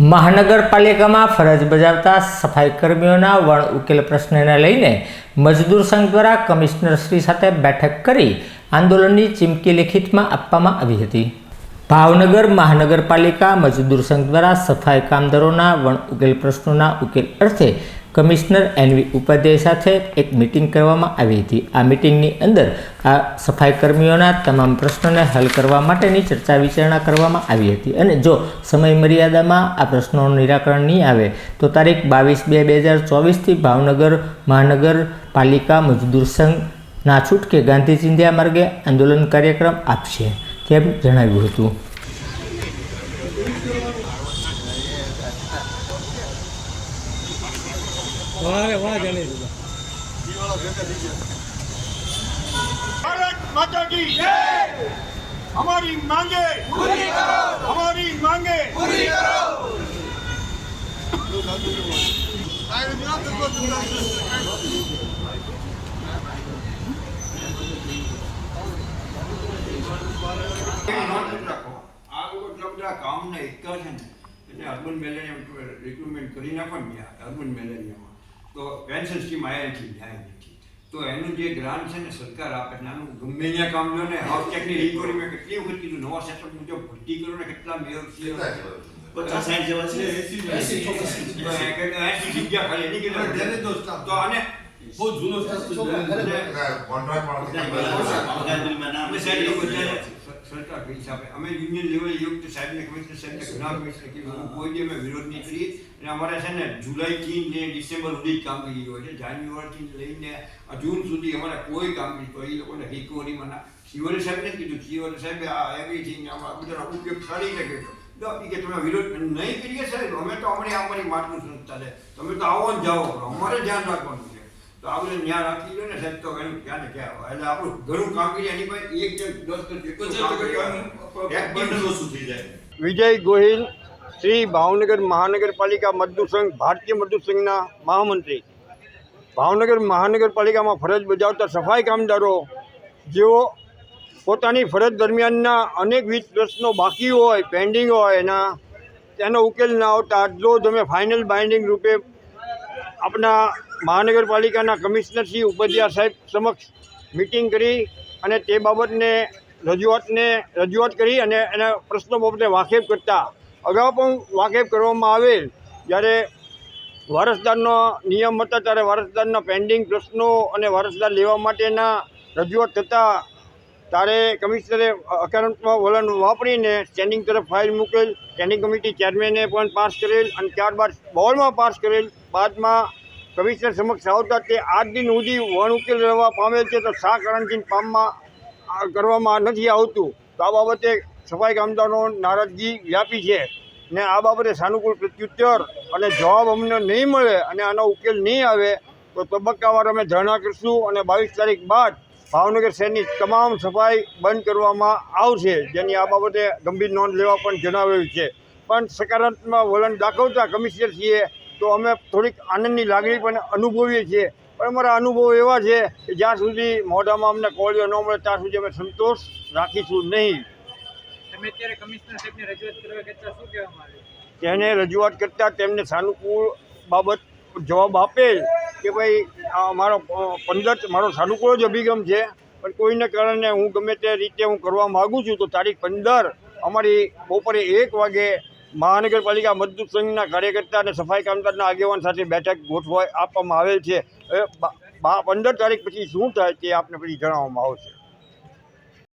મહાનગરપાલિકામાં ફરજ બજાવતા સફાઈ કર્મીઓના વણ ઉકેલ પ્રશ્નને લઈને મજદૂર સંઘ દ્વારા કમિશનરશ્રી સાથે બેઠક કરી આંદોલનની ચીમકી લેખિતમાં આપવામાં આવી હતી. ભાવનગર મહાનગરપાલિકા મજદૂર સંઘ દ્વારા સફાઈ કામદારોના વણ ઉકેલ પ્રશ્નોના ઉકેલ અર્થે કમિશનર એનવી ઉપાધ્યાય સાથે એક મિટિંગ કરવામાં આવી હતી. આ મિટિંગની અંદર આ સફાઈ કર્મીઓના તમામ પ્રશ્નોને હલ કરવા માટેની ચર્ચા વિચારણા કરવામાં આવી હતી. અને જો સમય મર્યાદામાં આ પ્રશ્નોનું નિરાકરણ નહીં આવે, તો તારીખ બાવીસ બે બે હજાર ચોવીસથી ભાવનગર મહાનગરપાલિકા મજદૂર સંઘ ના છૂટકે ગાંધી ચિંધ્યા માર્ગે આંદોલન કાર્યક્રમ આપશે, તેમ જણાવ્યું હતું. વારે વાહ જાણે ભારત અમારી માંગે પૂરી કરો અમારી માંગે પૂરી કરો કામને એક જ છે ને. એટલે અર્બન મેલેરિયા રિક્રુટમેન્ટ કરી નાખો ને અર્બન મેલેરિયામાં તો પેન્શન સ્કીમ આયાથી નથી તો એનું જે ગ્રાન્ટ છે ને સરકાર આપે નાનું ગમે ત્યાં કામ જો ને હાઉસ ટેકની રિકવરી મેં કેટલી વખત કીધું નવા સેટઅપ મુજબ ભરતી કરો ને કેટલા મેયર છે. પચાસ સાઠ જેવા છે. એસી એસી જગ્યા ખાલી એની કેટલા તો આને બહુ જૂનો સરકાર આપે અમે યુનિયન લેવલ યુક્ત સાહેબને કમિશનર સાહેબને ઘણા કમિશનર કીધું કોઈ અમે વિરોધ નહીં કરીએ. અને અમારે છે ને જુલાઈથી ને ડિસેમ્બર સુધી જ કામગીરી હોય છે. જાન્યુઆરીથી લઈને જૂન સુધી અમારે કોઈ કામગીરી તો એ લોકોને રિકવરીમાં ના શિવરે સાહેબને કીધું. શિવરે સાહેબે આ એવરીથિંગ અમારા બધા ઉપયોગ સારી શકે તો કે તમે વિરોધ નહીં કરીએ સાહેબ. અમે તો અમારી અમારી માટનું સંસ્થા છે. તમે તો આવો ને જાઓ. અમારે ધ્યાન રાખવાનું છે. તો આપણે ધ્યાન રાખી લો ને સાહેબ તો કઈ ક્યાં ને ક્યાં હોય. એટલે આપણું ઘણું કામગીરી એની પાસે એક દસ ઓછું થઈ જાય. વિજય ગોહિલ શ્રી ભાવનગર મહાનગરપાલિકા મજદૂર સંઘ ભારતીય મજદૂર સંઘના મહામંત્રી. ભાવનગર મહાનગરપાલિકામાં ફરજ બજાવતા સફાઈ કામદારો જેઓ પોતાની ફરજ દરમિયાનના અનેકવિધ પ્રશ્નો બાકી હોય પેન્ડિંગ હોય એના તેનો ઉકેલ ના આવતા જો તમે ફાઇનલ બાઇન્ડિંગ રૂપે આપણા મહાનગરપાલિકાના કમિશનર શ્રી ઉપાધ્યાય સાહેબ સમક્ષ મિટિંગ કરી અને તે બાબતને રજૂઆતને રજૂઆત કરી અને એના પ્રશ્નો બાબતે વાકેફ કરતા. અગાઉ પણ વાકેફ કરવામાં આવેલ. જ્યારે વારસદારનો નિયમ હતા, ત્યારે વારસદારના પેન્ડિંગ પ્રશ્નો અને વારસદાર લેવા માટેના રજૂઆત થતાં, ત્યારે કમિશનરે હકારાત્મક વલણ વાપરીને સ્ટેન્ડિંગ તરફ ફાઇલ મૂકેલ. સ્ટેન્ડિંગ કમિટી ચેરમેને પણ પાસ કરેલ અને ત્યારબાદ બોર્ડમાં પાસ કરેલ. બાદમાં કમિશનર સમક્ષ આવતા તે આજ દિન સુધી વણ ઉકેલ રહેવા પામેલ છે તો શા કારણથી પામમાં કરવામાં નથી આવતું. તો આ બાબતે સફાઈ કામદારો નારાજગી વ્યાપી છે ને આ બાબતે સાનુકૂળ પ્રત્યુત્તર અને જવાબ અમને નહીં મળે અને આનો ઉકેલ નહીં આવે તો તબક્કાવાર અમે ધરણા કરીશું અને બાવીસ તારીખ બાદ ભાવનગર શહેરની તમામ સફાઈ બંધ કરવામાં આવશે, જેની આ બાબતે ગંભીર નોંધ લેવા પણ જણાવેલું છે. પણ સકારાત્મક વલણ દાખવતા કમિશનરશ્રીએ તો અમે થોડીક આનંદની લાગણી પણ અનુભવીએ છીએ. પણ અમારા અનુભવ એવા છે કે જ્યાં સુધી મોઢામાં અમને કોળીઓ ન મળે ત્યાં સુધી અમે સંતોષ રાખીશું નહીં. તમે અત્યારે કમિશનર સાહેબને રજૂઆત કરવા કહેતા શું કહેવામાં આવ્યું તેને રજૂઆત કરતાં તેમને સાનુકૂળ બાબત જવાબ આપેલ કે ભાઈ આ મારો પંદર મારો સાનુકૂળ જ અભિગમ છે. પણ કોઈને કારણે હું ગમે તે રીતે હું કરવા માગું છું તો તારીખ પંદર અમારી બપોરે એક વાગે મહાનગરપાલિકા મજદૂર સંઘના કાર્યકર્તા અને સફાઈ કામદારના આગેવાન સાથે બેઠક ગોઠવાય આપવામાં આવેલ છે. પંદર તારીખ પછી શું થાય તે આપને પછી જણાવવામાં આવશે.